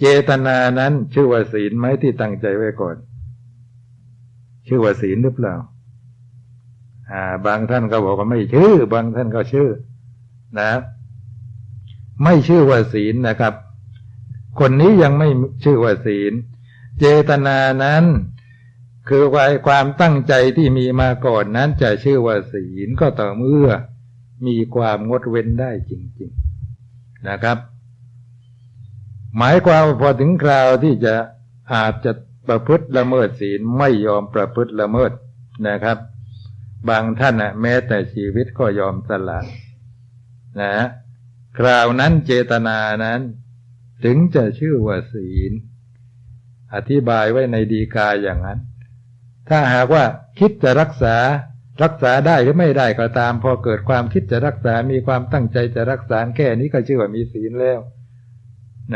เจตนานั้นชื่อว่าศีลไหมที่ตั้งใจไว้ก่อน ชื่อว่าศีลหรือเปล่า อ่า บางท่านก็บอกว่าไม่ชื่อ บางท่านก็ชื่อ นะ ไม่ชื่อว่าศีลนะครับ คนนี้ยังไม่ชื่อว่าศีล เจตนานั้น คือความตั้งใจที่มีมาก่อนนั้นจะชื่อว่าศีลก็ต่อเมื่อมีความงดเว้นได้จริง ๆ นะครับ หมายความพอถึงคราวที่จะอาจจะประพฤติละเมิดศีลไม่ยอมประพฤติละเมิดนะครับ บางท่านนะแม้แต่ชีวิตก็ยอมสละนะคราวนั้นเจตนานั้น ถึงจะชื่อว่าศีล อธิบายไว้ในดีกาอย่างนั้น ถ้าหากว่าคิดจะรักษารักษาได้หรือไม่ได้ก็ตาม พอเกิดความคิดจะรักษา มีความตั้งใจจะรักษาแค่นี้ก็ชื่อว่ามีศีลแล้ว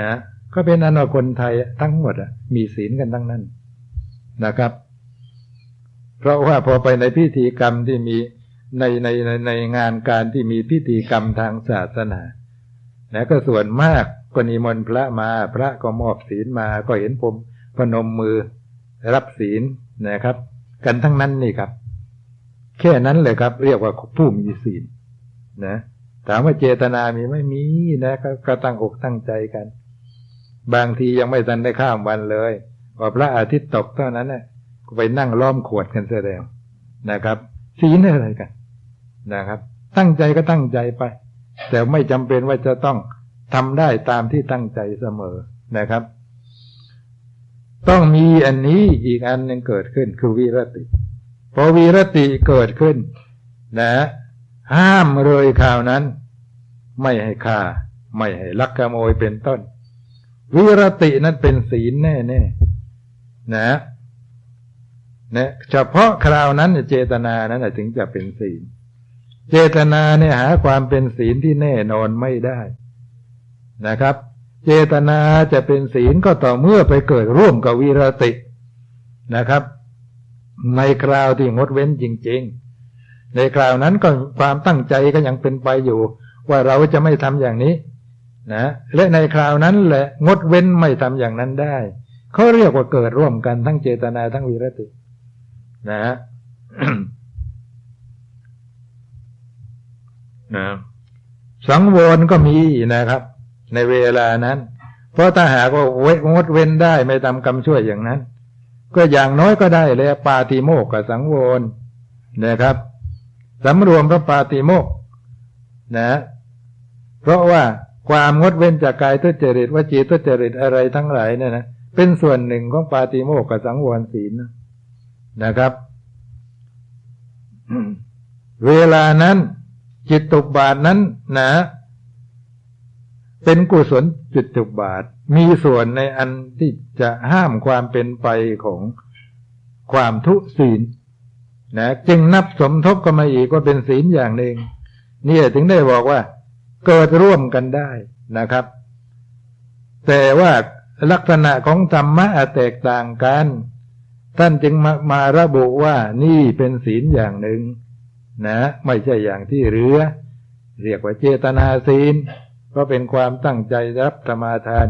นะก็เป็นอันว่าคนไทยทั้งหมดอะมีศีลกันทั้งนั้นนะครับ เพราะว่าพอไปในพิธีกรรมที่มีในในในในงานการที่มีพิธีกรรมทางศาสนานะก็ส่วนมากก็นิมนต์พระมา พระก็มอบศีลมาก็เห็นผมพนมมือรับศีลนะครับ กันทั้งนั้นนี่ครับ แค่นั้นเลยครับ เรียกว่าผู้มีศีลนะถามว่าเจตนามีไม่มีนะก็ตั้งอกตั้งใจกัน บางทียังไม่ทันได้ข้ามวันเลยพอพระอาทิตย์ตกเท่านั้นนะก็ไปนั่งล้อมขวดกันเสียแสดงนะครับศีลอะไรกันนะครับ ตั้งใจก็ตั้งใจไป แต่ไม่จำเป็นว่าจะต้องทำได้ตามที่ตั้งใจเสมอนะครับ ต้องมีอันนี้อีกอันหนึ่งเกิดขึ้นคือวิรติพอวีรติเกิดขึ้น นะ ห้ามเลยข่าวนั้น ไม่ให้ฆ่า ไม่ให้ลักขโมยเป็นต้น วิรตินั้นเป็นศีลแน่ๆนะนะเฉพาะคราวนั้นเจตนานั้นถึงจะเป็นศีล เจตนาเนี่ยหาความเป็นศีลที่แน่นอนไม่ได้นะครับ เจตนาจะเป็นศีลก็ต่อเมื่อไปเกิดร่วมกับวิรตินะครับ ในคราวที่งดเว้นจริง ๆ ในคราวนั้นก็ความตั้งใจก็ยังเป็นไปอยู่ ว่าเราจะไม่ทำอย่างนี้ นะและในคราวนั้นแหละงดเว้นไม่ทำอย่างนั้นได้เขาเรียกว่าเกิดร่วมกันทั้งเจตนาทั้งวิรติ นะนะสังวรก็มีนะครับ ในเวลานั้น เพราะถ้าหากว่าเวงดเว้นได้ไม่ทำกรรมช่วยอย่างนั้น ก็อย่างน้อยก็ได้แล้วปาติโมกกับสังวรนะครับสำรวมพระปาติโมกนะ เพราะว่า ความงดเว้นจากกายทุจริตวจีทุจริตอะไรทั้งหลายเนี่ยนะเป็นส่วนหนึ่งของปาติโมกกับสังวรศีลนะครับ เวลานั้น จิตตุบาทนั้นนะเป็นกุศลจิตตุบาท มีส่วนในอันที่จะห้ามความเป็นไปของความทุศีลนะจึงนับสมทบกันมาอีกว่าเป็นศีลอย่างหนึ่งนี่ถึงได้บอกว่า เกิดร่วมกันได้นะครับ แต่ว่าลักษณะของธรรมะแตกต่างกัน ท่านจึงมามาระบุว่านี่เป็นศีลอย่างหนึ่ง นะ ไม่ใช่อย่างที่เรือ เรียกว่าเจตนาศีล ก็เป็นความตั้งใจรับธรรมาทาน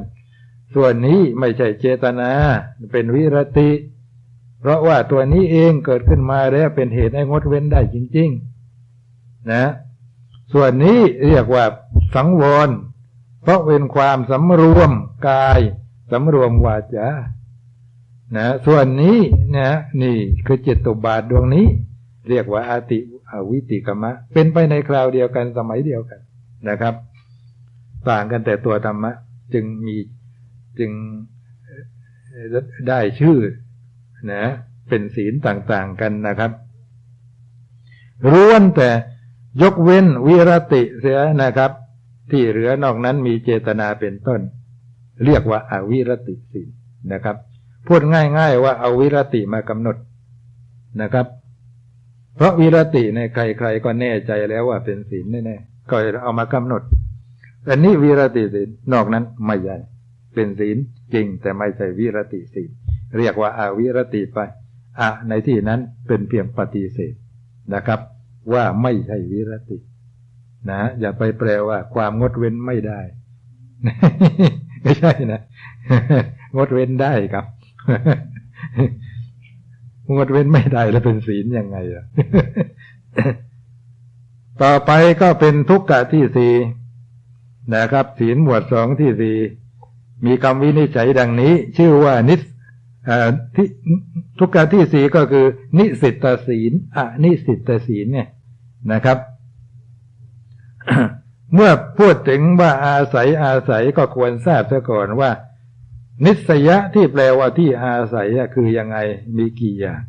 ส่วนนี้ไม่ใช่เจตนา เป็นวิรติ เพราะว่าตัวนี้เองเกิดขึ้นมาแล้วเป็นเหตุให้งดเว้นได้จริง ๆ นะ ส่วนนี้เรียกว่าสังวร เพราะเป็นความสำรวมกายสำรวมวาจานะส่วนนี้นะนี่คือเจตตุบาทดวงนี้ เรียกว่าอาติอวิติกมะ เป็นไปในคราวเดียวกันสมัยเดียวกันนะครับ ต่างกันแต่ตัวธรรมะ จึงมีจึงได้ชื่อนะเป็นศีลต่างๆกันนะครับร้วนแต่ ยกเว้นวิรติเสียนะครับ ที่เหลือนอกนั้นมีเจตนาเป็นต้น เรียกว่าอาวิรติศีลนะครับ พูดง่าย ๆ ว่าเอาวิรติมากำหนดนะครับ เพราะวิรติในใคร ๆ ก็แน่ใจแล้วว่าเป็นศีลแน่ๆก็เอามากำหนดแต่นี้วิรติศีลนอกนั้นไม่ใหญ่เป็นศีลจริงแต่ไม่ใช่วิรติศีลเรียกว่าอาวิรติไปอะในที่นั้นเป็นเพียงปฏิเสธนะครับ ว่าไม่ใช่วิรติ นะ อย่าไปแปลว่า ความงดเว้นไม่ได้ ไม่ใช่นะ งดเว้นได้ครับ งดเว้นไม่ได้แล้วเป็นศีลยังไงอะต่อไปก็เป็นทุกกะที่สี่นะครับ ศีลหมวดสองที่สี่มีคำวินิจฉัยดังนี้ ชื่อว่านิสทุกกะที่สี่ก็คือ นิสิตศีลอะนิสิตศีลเนี่ย นะครับ เมื่อพูดถึงว่าอาศัยอาศัยก็ควรทราบซะก่อนว่า นิสยะที่แปลว่าที่อาศัยคือยังไงมีกี่อย่าง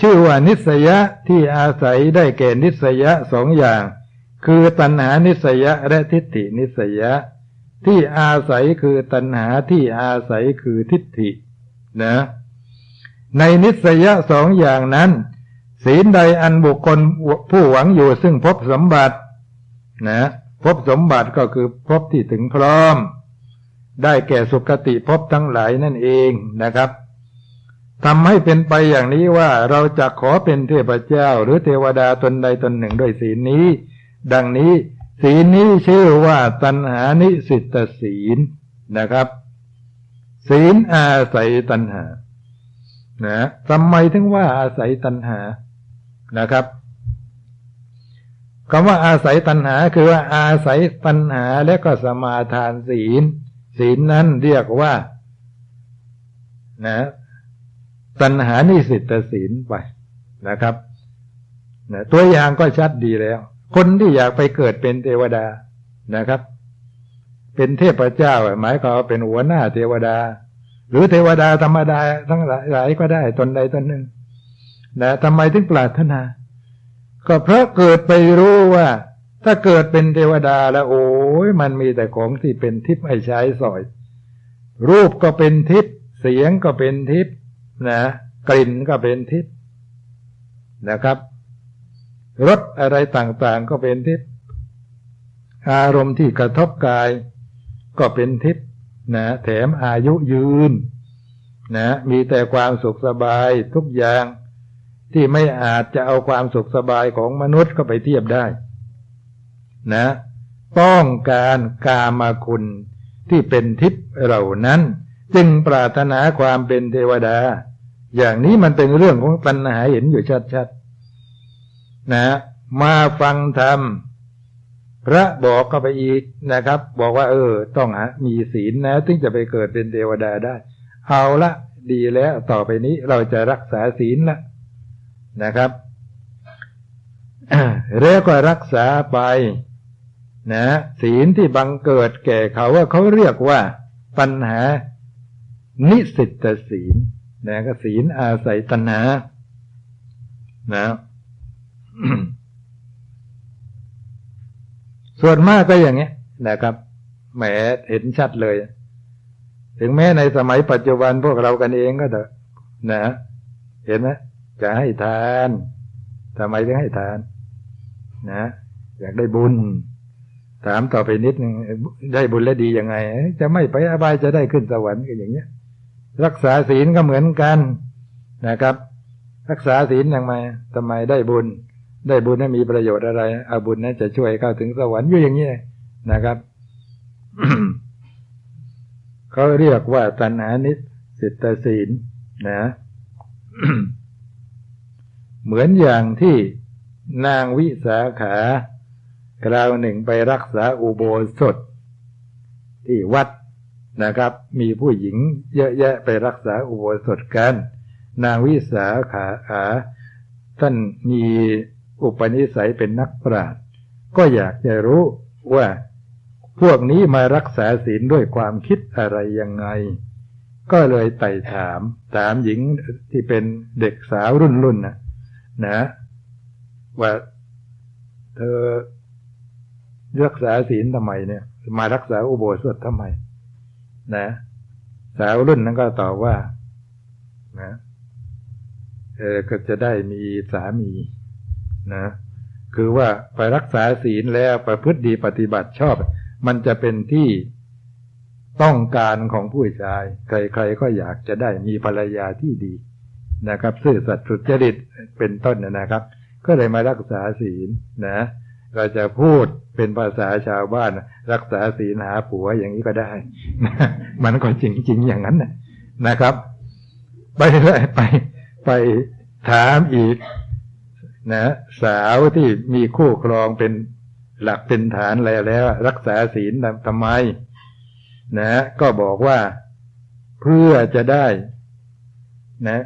ชื่อว่านิสยะที่อาศัยได้แก่นิสยะสองอย่าง คือตัณหานิสยะและทิฏฐินิสยะ ที่อาศัยคือตัณหาที่อาศัยคือทิฏฐินะในนิสยะสองอย่างนั้น ศีลใดอันบุคคลผู้หวังอยู่ซึ่งพบสมบัติ นะพบสมบัติก็คือพบที่ถึงพร้อม ได้แก่สุคติพบทั้งหลายนั่นเองนะครับทำให้เป็นไปอย่างนี้ว่าเราจะขอเป็นเทพเจ้า หรือเทวดาตนใดตนหนึ่งด้วยศีลนี้ ดังนี้ ศีลนี้ชื่อว่าตัณหานิสิตศีลนะครับ ศีลอาศัยตัณหานะทำไมถึงว่าอาศัยตัณหา นะครับคำว่าอาศัยตัณหาคือว่าอาศัยตัณหาและก็สมาทานศีล ศีลนั้นเรียกว่านะตัณหานิสิตศีลไปนะครับนะตัวอย่างก็ชัดดีแล้ว คนที่อยากไปเกิดเป็นเทวดานะครับ เป็นเทพเจ้าหมายความว่าเป็นหัวหน้าเทวดา หรือเทวดาธรรมดาทั้งหลายก็ได้ตนใดตนหนึ่ง นะทำไมถึงปรารถนา ก็เพราะเกิดไปรู้ว่า ถ้าเกิดเป็นเทวดาแล้ว โอ้ยมันมีแต่ของที่เป็นทิพย์ให้ใช้สอย รูปก็เป็นทิพย์เสียงก็เป็นทิพย์นะกลิ่นก็เป็นทิพย์นะครับรสอะไรต่างๆก็เป็นทิพย์อารมณ์ที่กระทบกาย ก็เป็นทิพย์นะแถมอายุยืนนะมีแต่ความสุขสบายทุกอย่าง ที่ไม่อาจจะเอาความสุขสบายของมนุษย์ก็ไปเทียบได้ นะ ต้องการกามาคุณที่เป็นทิพย์เหล่านั้น จึงปรารถนาความเป็นเทวดา อย่างนี้มันเป็นเรื่องของปัญหาเห็นอยู่ชัดๆนะมาฟังธรรมพระบอกก็ไปอีกนะครับ บอกว่า เออ ต้องมีศีลนะถึงจะไปเกิดเป็นเทวดาได้ เอาละดีแล้วต่อไปนี้เราจะรักษาศีลละ นะครับ แล้วก็รักษาไป นะ ศีลที่บังเกิดแก่เขาว่าเขาเรียกว่าปัญหา นิสิตศีลนะก็ศีลอาศัยตัณหานะส่วนมากก็อย่างนี้นะครับแหมเห็นชัดเลย ถึงแม้ในสมัยปัจจุบันพวกเรากันเองก็เถอะนะ เห็นไหม จะให้ทานทำไมถึงให้ทาน นะ อยากได้บุญ ถามต่อไปนิดนึงได้บุญแล้วดียังไง จะไม่ไปอบายจะได้ขึ้นสวรรค์ก็อย่างเงี้ย รักษาศีลก็เหมือนกันนะครับ รักษาศีลยังไงทำไมได้บุญ ได้บุญนั้นมีประโยชน์อะไรเอาบุญนั้นจะช่วยเข้าถึงสวรรค์อยู่อย่างนี้นะครับเขาเรียกว่าตัณหานิสิตศีลนะ เหมือนอย่างที่นางวิสาขา คราวหนึ่งไปรักษาอุโบสถ ที่วัดนะครับ มีผู้หญิงเยอะแยะไปรักษาอุโบสถกัน นางวิสาขาอาท่านมีอุปนิสัยเป็นนักปราชญ์ก็อยากจะรู้ว่าพวกนี้มารักษาศีลด้วยความคิดอะไรยังไง ก็เลยไต่ถาม ถามหญิงที่เป็นเด็กสาวรุ่นรุ่นนะ นะ ว่าเธอรักษาศีลทำไมเนี่ย มารักษาอุโบสถทำไม นะ สาวรุ่นนั้นก็ตอบว่า นะเออก็จะได้มีสามี นะ คือว่าไปรักษาศีลแล้วประพฤติดีปฏิบัติชอบ มันจะเป็นที่ต้องการของผู้ชาย ใครๆก็อยากจะได้มีภรรยาที่ดี นะครับซื่อสัตย์สุจริตเป็นต้นนะครับ ก็เลยมารักษาศีลนะเราจะพูดเป็นภาษาชาวบ้าน รักษาศีลหาผัวอย่างนี้ก็ได้ มันก็จริง ๆ อย่างนั้นนะครับ ไปเลยไปไปถามอีกนะสาวที่มีคู่ครองเป็นหลักเป็นฐานแล้วแล้ว รักษาศีลทำไม นะ ก็บอกว่าเพื่อจะได้ นะ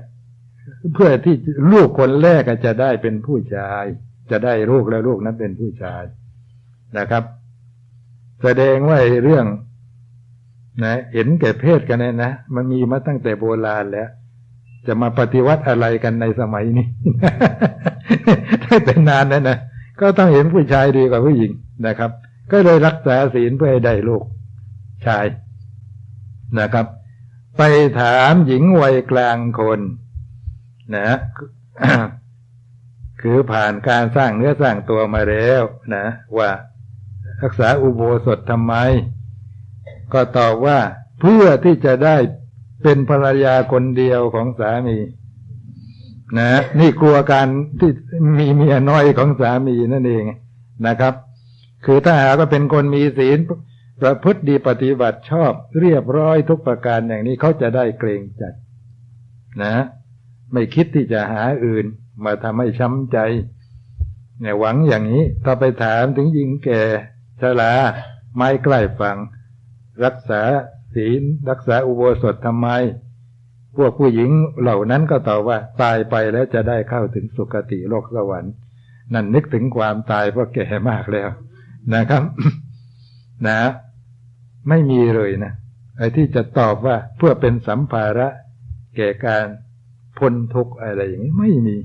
เพื่อที่ลูกคนแรกจะได้เป็นผู้ชาย จะได้ลูกแล้วลูกนั้นเป็นผู้ชายนะครับ แสดงว่าเรื่องนะเห็นแก่เพศกันเนี่ยนะมันมีมาตั้งแต่โบราณแล้ว จะมาปฏิวัติอะไรกันในสมัยนี้ถ้าเป็นนานแล้วนะก็ต้องเห็นผู้ชายดีกว่าผู้หญิงนะครับ ก็เลยรักษาศีลเพื่อให้ได้ลูกชายนะครับ ไปถามหญิงวัยกลางคน นะคือผ่านการสร้างเนื้อสร้างตัวมาแล้วนะ ว่ารักษาอุโบสถทำไม ก็ตอบว่าเพื่อที่จะได้เป็นภรรยาคนเดียวของสามี นะ นี่กลัวการที่มีเมียน้อยของสามีนั่นเองนะครับ คือถ้าหากว่าเป็นคนมีศีลประพฤติดีปฏิบัติชอบเรียบร้อยทุกประการอย่างนี้เขาจะได้เกรงใจนะ ไม่คิดที่จะหาอื่น มาทำให้ช้ำใจ เนี่ยหวังอย่างนี้ ถ้าไปถามถึงยิงแก่ชลาไม่ใกล้ฟังรักษาศีลรักษาอุโบสถทำไม พวกผู้หญิงเหล่านั้นก็ตอบว่าตายไปแล้วจะได้เข้าถึงสุคติโลกสวรรค์ นั่นนึกถึงความตายเพราะแก่มากแล้วนะครับ นะ ไม่มีเลยนะไอ้ที่จะตอบว่าเพื่อเป็นสัมภาระแก่การ พ้นทุกข์อะไรอย่างนี้ไม่มี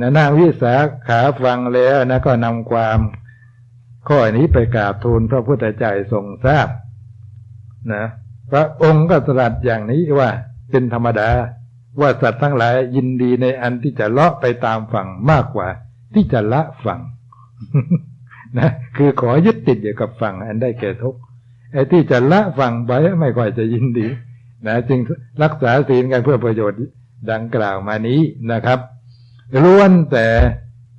นะนางวิสาขาฟังแล้วนะก็นำความข้อนี้ไปกราบทูลพระพุทธเจ้าทรงทราบนะพระองค์ก็ตรัสอย่างนี้ว่า เป็นธรรมดาว่าสัตว์ทั้งหลายยินดีในอันที่จะเลาะไปตามฝั่งมากกว่า ที่จะละฝั่งนะคือขอยึดติดอยู่กับฝั่งอันได้แก่ทุกไอ้ที่จะละฝั่งไปไม่ค่อยจะยินดี นะจึงรักษาศีลกันเพื่อประโยชน์ดังกล่าวมานี้นะครับล้วนแต่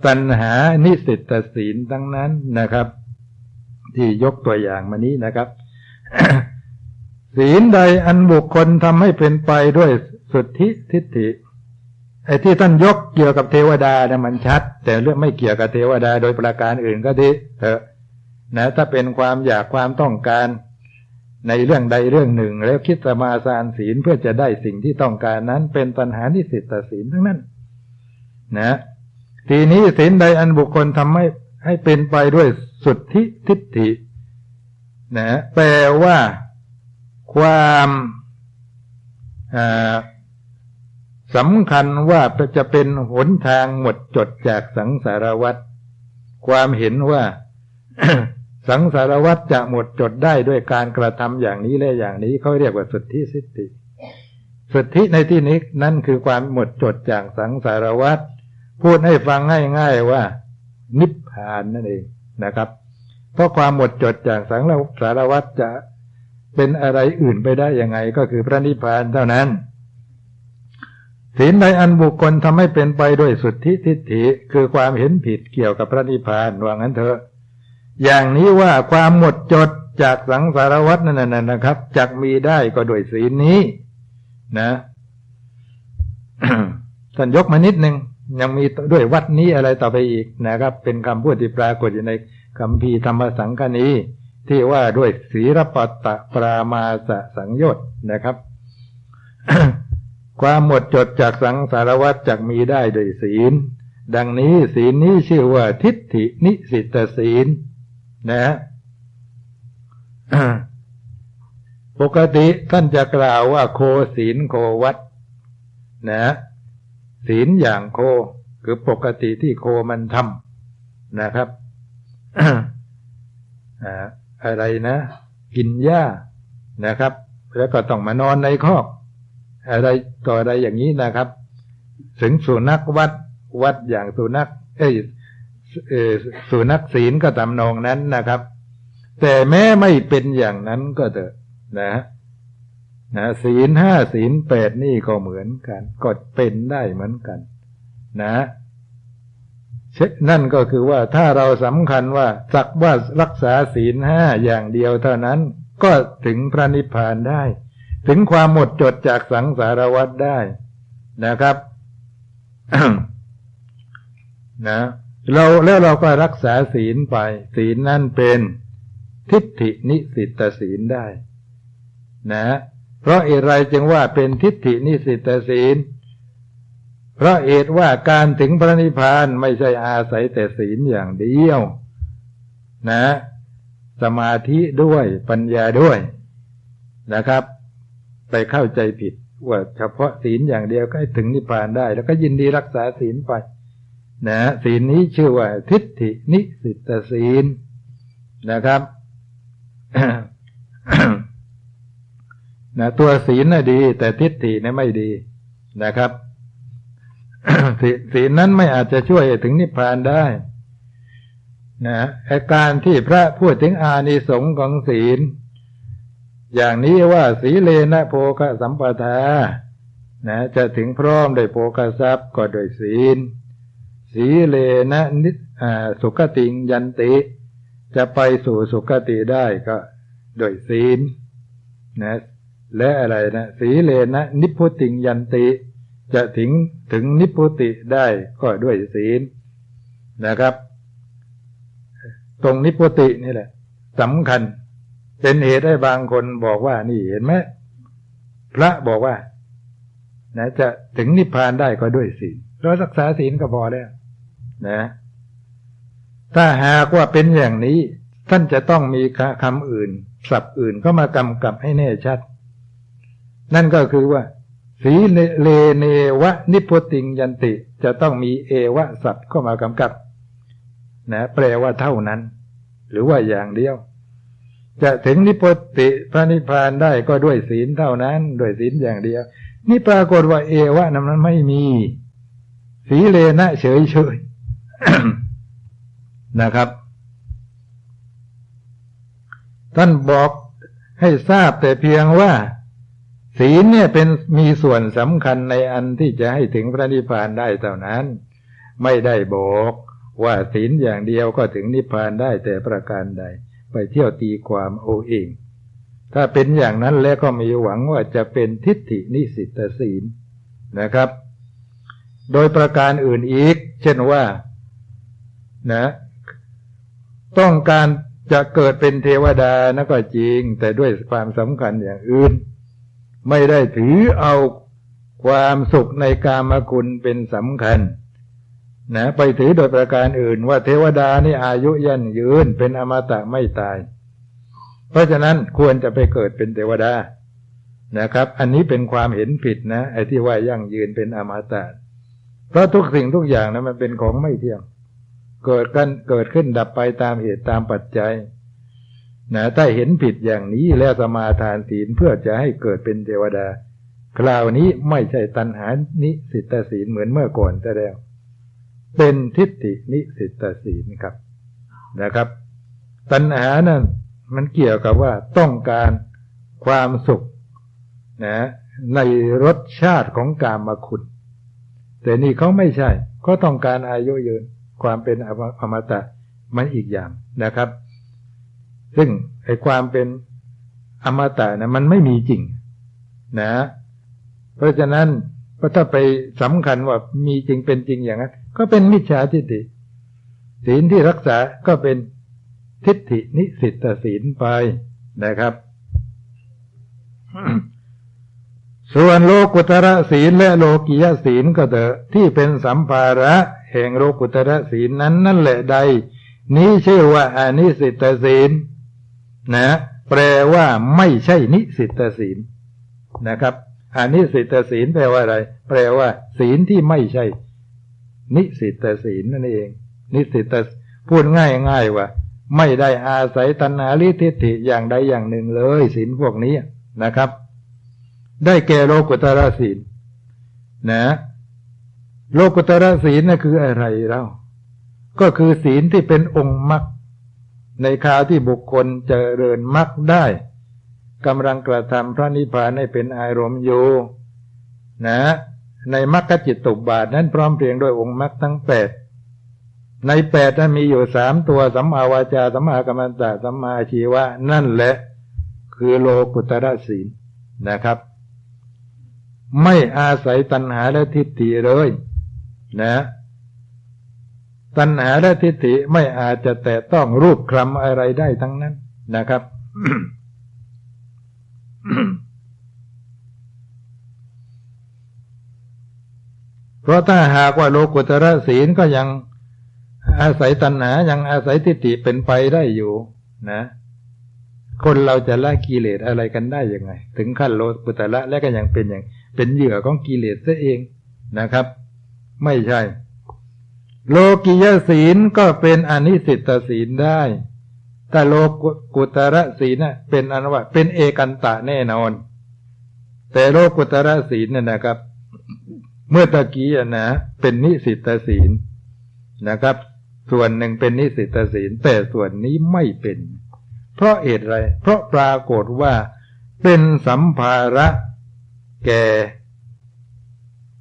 ปัญหานิสิตศีลทั้งนั้นนะครับ ที่ยกตัวอย่างมานี้นะครับ ศีลใดอันบุคคลทำให้เป็นไปด้วยสุทธิทิฏฐิไอ้ที่ท่านยกเกี่ยวกับเทวดาเนี่ยมันชัด แต่เรื่องไม่เกี่ยวกับเทวดาโดยประการอื่นก็ดีเถอะนะถ้าเป็นความอยากความต้องการ ในเรื่องใดเรื่องหนึ่ง แล้วคิดสมาสารศีลเพื่อจะได้สิ่งที่ต้องการนั้น เป็นปัญหาที่สิทธศีลทั้งนั้น นะ ทีนี้ศีลใดอันบุคคลทำให้ให้เป็นไปด้วยสุทธิทิฏฐินะแปลว่าความสำคัญว่าจะเป็นหนทางหมดจดจากสังสารวัฏความเห็นว่า สังสารวัฏจะหมดจดได้ด้วยการกระทำอย่างนี้และอย่างนี้เขาเรียกว่าสุทธิสิทธิสุทธิในที่นี้นั่นคือความหมดจดจากสังสารวัฏพูดให้ฟังง่ายๆว่า นิพพานนั่นเองนะครับ เพราะความหมดจดจากสังสารวัฏจะเป็นอะไรอื่นไปได้ยังไง ก็คือพระนิพพานเท่านั้นศีลในอันบุคคลทำให้เป็นไปด้วยสุทธิทิฏฐิคือความเห็นผิดเกี่ยวกับพระนิพพานว่างั้นเถอะ อย่างนี้ว่าความหมดจดจากสังสารวัฏนั่นนะครับจักมีได้ก็โดยศีลนี้ นะท่านยกมานิดหนึ่งยังมีด้วยวัดนี้อะไรต่อไปอีกนะครับ เป็นคำพูดที่ปรากฏอยู่ในคำพีธรรมสังคณีที่ว่าด้วยศีรปตตปรามาสสังโยชน์นะครับ ความหมดจดจากสังสารวัฏจากมีได้โดยศีล ดังนี้ศีลนี้ชื่อว่าทิฏฐินิสิตศีล นะปกติท่านจะกล่าวว่าโคศีลโควัดนะศีลอย่างโค คือปกติที่โคมันทำนะครับอะไรนะ กินหญ้านะครับ แล้วก็ต้องมานอนในคอก อะไรต่ออะไรอย่างนี้นะครับ ถึงสุนัขวัดวัดอย่างสุนัขเอ้ย สุนัขศีลก็ตำนองนั้นนะครับ แต่แม้ไม่เป็นอย่างนั้นก็เถอะนะนะศีลห้าศีลแปดนี่ก็เหมือนกัน ก็เป็นได้เหมือนกัน นะนั่นก็คือว่าถ้าเราสำคัญว่าสักว่ารักษาศีลห้าอย่างเดียวเท่านั้น ก็ถึงพระนิพพานได้ ถึงความหมดจดจากสังสารวัฏได้นะครับนะ เราแล้วเราก็รักษาศีลไป ศีลนั่นเป็นทิฏฐินิสิตศีลได้ นะ เพราะเอไรจึงว่าเป็นทิฏฐินิสิตศีล เพราะเหตุว่าการถึงพระนิพพานไม่ใช่อาศัยแต่ศีลอย่างเดียว นะ สมาธิด้วยปัญญาด้วยนะครับ ไปเข้าใจผิดว่าเฉพาะศีลอย่างเดียวก็ถึงนิพพานได้ แล้วก็ยินดีรักษาศีลไป นะศีลนี้ชื่อว่าทิฏฐินิสิตศีลนะครับนะตัวศีลน่ะดี แต่ทิฏฐิเนี่ยไม่ดีนะครับศีลนั้นไม่อาจจะช่วยถึงนิพพานได้นะอาการที่พระพูดถึงอานิสงส์ของศีล อย่างนี้ว่าสีเลนะโภคสัมปทานะจะถึงพร้อมโดยโภคทรัพย์ก็โดยศีล สีเลนะนิสุขติงยันติ จะไปสู่สุคติได้ก็โดยศีลนะและอะไรนะสีเลนะนิพุติงยันติ จะถึงถึงนิพุติได้ก็ด้วยศีลนะครับ ตรงนิพุตินี่แหละสำคัญ เป็นเหตุให้บางคนบอกว่านี่เห็นไหมพระบอกว่านะจะถึงนิพพานได้ก็ด้วยศีลเรารักษาศีลก็พอแล้ว นะถ้าหากว่าเป็นอย่างนี้ ท่านจะต้องมีคำอื่นศัพท์อื่นเข้ามากำกับให้แน่ชัด นั่นก็คือว่า สีเลเนวะนิพติงยันติ จะต้องมีเอวะศัพท์เข้ามากำกับ นะ แปลว่าเท่านั้น หรือว่าอย่างเดียว จะถึงนิพติพระนิพพานได้ก็ด้วยศีลเท่านั้น ด้วยศีลอย่างเดียว นี่ปรากฏว่าเอวะนั้นไม่มี สีเลนะเฉยเฉย นะครับ ท่านบอกให้ทราบแต่เพียงว่า ศีลเนี่ยเป็นมีส่วนสำคัญในอันที่จะให้ถึงพระนิพพานได้เท่านั้น ไม่ได้บอกว่าศีลอย่างเดียวก็ถึงนิพพานได้แต่ประการใด ไปเที่ยวตีความโอเอง ถ้าเป็นอย่างนั้นแล้วก็มีหวังว่าจะเป็นทิฏฐินิสิตศีลนะครับ โดยประการอื่นอีก เช่นว่า นะ ต้องการจะเกิดเป็นเทวดานะก็จริง แต่ด้วยความสำคัญอย่างอื่น ไม่ได้ถือเอาความสุขในกามคุณเป็นสำคัญ นะ ไปถือโดยประการอื่น ว่าเทวดานี่อายุยั่นยืนเป็นอมตะไม่ตาย เพราะฉะนั้นควรจะไปเกิดเป็นเทวดานะครับ อันนี้เป็นความเห็นผิดนะไอ้ที่ว่ายั่งยืนเป็นอมตะเพราะทุกสิ่งทุกอย่างนะมันเป็นของไม่เที่ยง เกิดกันเกิดขึ้นดับไปตามเหตุตามปัจจัยนะถ้าเห็นผิดอย่างนี้แล้วสมาทานศีลเพื่อจะให้เกิดเป็นเทวดา คราวนี้ไม่ใช่ตัณหานิสิตศีลเหมือนเมื่อก่อนแต่แล้ว เป็นทิฏฐินิสิตศีลครับนะครับ ตัณหานั้นมันเกี่ยวกับว่าต้องการความสุขนะในรสชาติของกามคุณ แต่นี่เขาไม่ใช่เขาต้องการอายุยืน ความเป็นอมตะมันอีกอย่างนะครับ ซึ่งไอ้ความเป็นอมตะนะมันไม่มีจริงนะ เพราะฉะนั้นถ้าไปสำคัญว่ามีจริงเป็นจริงอย่างนั้น ก็เป็นมิจฉาทิฏฐิศีลที่รักษาก็เป็นทิฏฐินิสิตศีลไปนะครับ ส่วนโลกุตระศีลและโลกิยศีลก็เถอะที่เป็นสัมภาระ แห่งโลกุตระศีลนั้นนั่นแหละใด นี้ชื่อว่าอนิสิตศีลนะ แปลว่าไม่ใช่นิสิตศีลนะครับอนิสิตศีลแปลว่าอะไร แปลว่า ศีลที่ไม่ใช่ นิสิตศีลนั่นเอง นิสิตพูดง่ายง่ายว่า ไม่ได้อาศัยตัณหาลิทิฏฐิอย่างใดอย่างหนึ่งเลยศีลพวกนี้นะครับ ได้แก่โลกุตระศีลนะ โลกุตระศีลนั่นคืออะไรเราก็คือศีลที่เป็นองค์มรรคในคราวที่บุคคลเจริญมรรคได้กำลังกระทำพระนิพพานให้เป็นอารมณ์อยู่นะ ในมรรคจิตตุบาทนั้นพร้อมเพรียงด้วยองค์มรรคทั้งแปดในแปดนั้นมีอยู่สามตัวสัมมาวาจาสัมมากัมมันตะสัมมาชีวะ นั่นแหละ คือโลกุตระศีลนะครับ ไม่อาศัยตัณหาและทิฏฐิเลย นะ ตัณหาและทิฏฐิไม่อาจจะแต่ต้องรูปคลำอะไรได้ทั้งนั้นนะครับเพราะถ้าหากว่าโลกุตระศีลก็ยังอาศัยตัณหา ยังอาศัยทิฏฐิเป็นไปได้อยู่ นะ คนเราจะละกิเลสอะไรกันได้ยังไง ถึงขั้นโลกุตระและก็ยังเป็นอย่าง เป็นเหยื่อของกิเลสซะเองนะครับ ไม่ใช่ โลกิยศีลก็เป็นอนิสิตศีลได้ถ้าโลกุตระศีลเป็นอนว่าเป็นเอกันตะแน่นอน แต่โลกุตระศีลเนี่ยนะครับ เมื่อตะกี้นะเป็นนิสิตศีลนะครับ ส่วนหนึ่งเป็นนิสิตศีล แต่ส่วนนี้ไม่เป็น เพราะเหตุไร เพราะปรากฏว่าเป็นสัมภาระแก่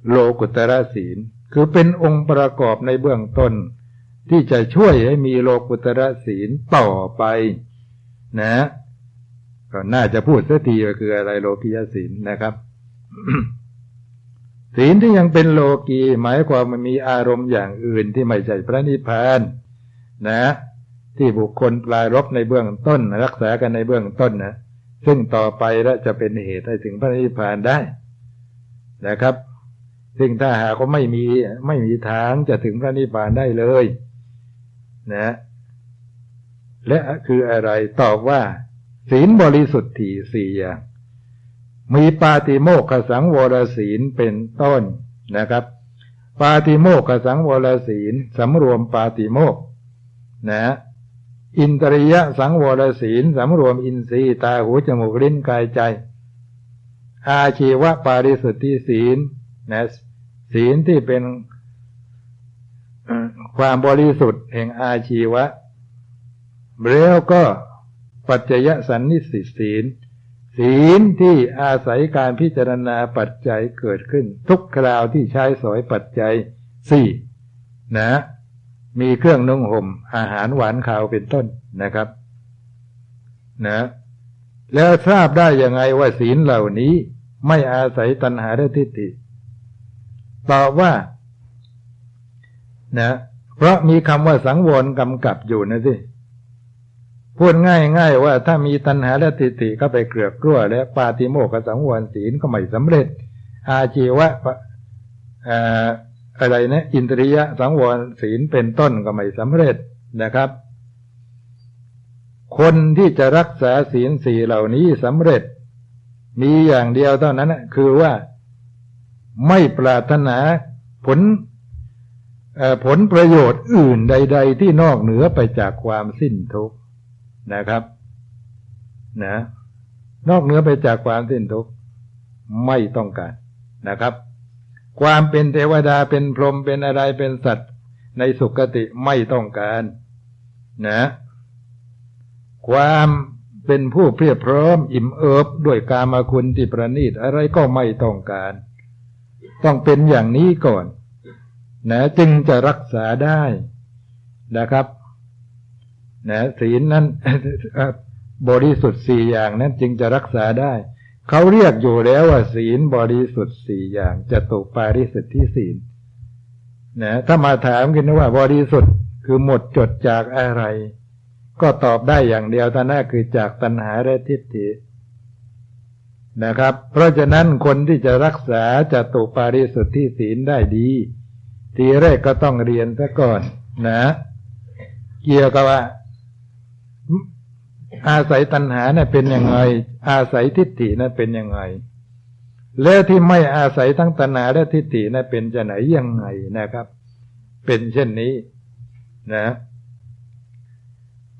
โลกุตระศีล คือเป็นองค์ประกอบในเบื้องต้น ที่จะช่วยให้มีโลกุตระศีลต่อไป นะก็น่าจะพูดสักทีว่าคืออะไรโลกิยศีลนะครับศีลที่ยังเป็นโลกีหมายความมันมีอารมณ์อย่างอื่นที่ไม่ใช่พระนิพพาน นะ ที่บุคคลปลายรบในเบื้องต้น รักษากันในเบื้องต้นนะซึ่งต่อไปแล้วจะเป็นเหตุให้ถึงพระนิพพานได้นะครับ ซึ่งถ้าหากว่าไม่มีไม่มีทางจะถึงพระนิพพานได้เลย นะ และคืออะไรตอบว่า ศีลบริสุทธิ์ที่สี่อย่าง มีปาติโมกขสังวรศีลเป็นต้นนะครับ ปาติโมกขสังวรศีลสำรวมปาติโมกนะ อินตริยะสังวรศีลสำรวมอินทรีย์ตาหูจมูกลิ้นกายใจ อาชีวะปาริสุทธิศีล นะศีลที่เป็นความบริสุทธิ์แห่งอาชีวะ แล้วก็ปัจจยสันนิสิตศีล ศีลที่อาศัยการพิจารณาปัจจัยเกิดขึ้น ทุกคราวที่ใช้สอยปัจจัยสี่นะ มีเครื่องนุ่งห่ม อาหารหวานข่าวเป็นต้นนะครับ นะ แล้วทราบได้ยังไงว่าศีลเหล่านี้ไม่อาศัยตัณหาและทิฏฐิ ตอบว่า นะ เพราะมีคำว่าสังวรกำกับอยู่นะสิพูดง่ายง่ายว่าถ้ามีตัณหาและติติก็ไปเกลือกกลั้วและปาติโมกสังวรศีลก็ไม่สำเร็จ อาชีวะอะไรนะอินทรียะสังวรศีลเป็นต้นก็ไม่สำเร็จนะครับ คนที่จะรักษาศีลสี่เหล่านี้สำเร็จ มีอย่างเดียวเท่านั้นคือว่า ไม่ปรารถนาผลผลประโยชน์อื่นใด ๆ ที่นอกเหนือไปจากความสิ้นทุกข์นะครับนะนอกเหนือไปจากความสิ้นทุกข์ไม่ต้องการนะครับ ความเป็นเทวดาเป็นพรหมเป็นอะไรเป็นสัตว์ ในสุคติไม่ต้องการนะ ความเป็นผู้เพียรพร้อม อิ่มเอิบด้วยกามาคุณที่ประณีตอะไรก็ไม่ต้องการ ต้องเป็นอย่างนี้ก่อนนะจึงจะรักษาได้นะครับนะศีลนั้นบริสุทธิ์สี่อย่างนั้นจึงจะรักษาได้ เขาเรียกอยู่แล้วว่าศีลบริสุทธิ์สี่อย่างจะตกปาริสุทธิ์ที่ศีลนะถ้ามาถามกันว่า บริสุทธิ์คือหมดจดจากอะไร ก็ตอบได้อย่างเดียวท่านั้นคือจากตัณหาและทิฏฐิ นะครับ เพราะฉะนั้นคนที่จะรักษาจะตกปาริสุทธิศีลได้ดี ทีแรกก็ต้องเรียนซะก่อนนะ เกี่ยวกับว่า อาศัยตัณหาเนี่ยเป็นยังไง อาศัยทิฏฐินั้นเป็นยังไง แล้วที่ไม่อาศัยทั้งตัณหาและทิฏฐินั้นเป็นจะไหนยังไงนะครับ เป็นเช่นนี้นะ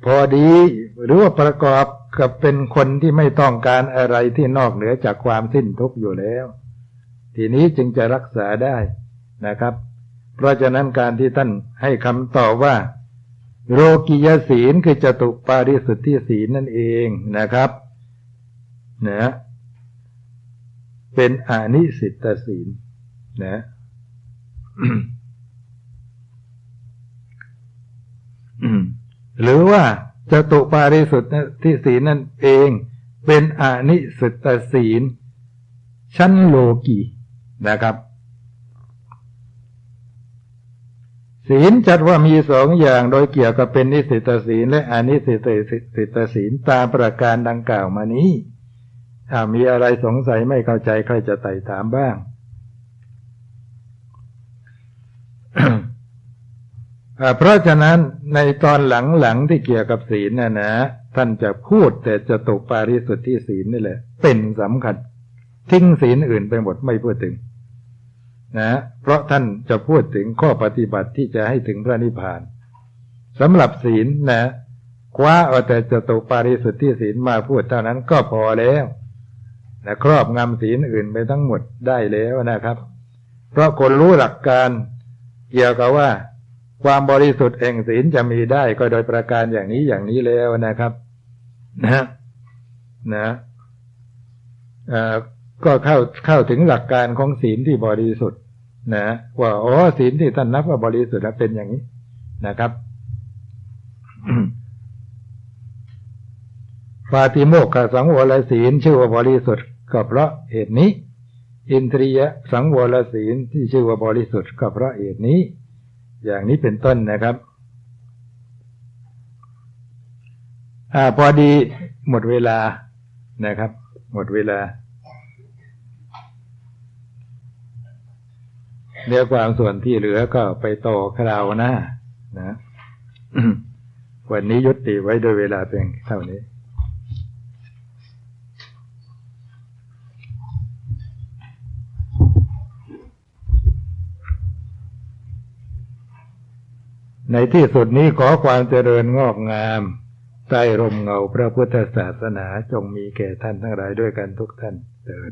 พอดีหรือว่าประกอบ กับเป็นคนที่ไม่ต้องการอะไรที่นอกเหนือจากความสิ้นทุกข์อยู่แล้ว ทีนี้จึงจะรักษาได้นะครับ เพราะฉะนั้นการที่ท่านให้คำตอบว่า โรกิยศีลคือจตุปาริสุทธิศีลนั่นเองนะครับนะเป็นอนิสิตศีลนะหรือว่า จตุปาริสุทธิ์ที่ศีลนั่นเองเป็นอนิสุตศีล ชั้นโลกีนะครับ ศีลจัดว่ามีสองอย่างโดยเกี่ยวกับเป็นนิสิตศีลและอนิสิตสิตศีลตามประการดังกล่าวมานี้ ถ้ามีอะไรสงสัยไม่เข้าใจใครจะไต่ถามบ้าง เพราะฉะนั้นในตอนหลังๆที่เกี่ยวกับศีลน่ะนะ ท่านจะพูดแต่จะตกปาริสุทธิศีลนี่แหละ เป็นสำคัญ ทิ้งศีลอื่นไปหมดไม่พูดถึง นะ เพราะท่านจะพูดถึงข้อปฏิบัติที่จะให้ถึงพระนิพพานสำหรับศีลนะคว้าเอาแต่จะตกปาริสุทธิศีลมาพูดเท่านั้นก็พอแล้วนะครอบงำศีลอื่นไปทั้งหมดได้แล้วนะครับ เพราะคนรู้หลักการเกี่ยวกับว่า ความบริสุทธิ์แห่งศีลจะมีได้ก็โดยประการอย่างนี้อย่างนี้แล้วนะครับ นะนะก็เข้าเข้าถึงหลักการของศีลที่บริสุทธิ์ นะว่าอ๋อศีลที่ท่านนับว่าบริสุทธิ์เป็นอย่างนี้นะครับปาติโมกขสังวรศีลชื่อว่าบริสุทธิ์ก็เพราะเหตุนี้ อินทรียสังวรศีลที่ชื่อว่าบริสุทธิ์ก็เพราะเหตุนี้ อย่างนี้เป็นต้นนะครับอ่าพอดีหมดเวลานะครับ หมดเวลาเนื้อความส่วนที่เหลือก็ไปต่อคราวหน้านะ วันนี้ยุติไว้โดยเวลาเพียงเท่านี้ ในที่สุดนี้ขอความเจริญงอกงาม ใต้ร่มเงาพระพุทธศาสนาจงมีแก่ท่านทั้งหลายด้วยกันทุกท่านเถิด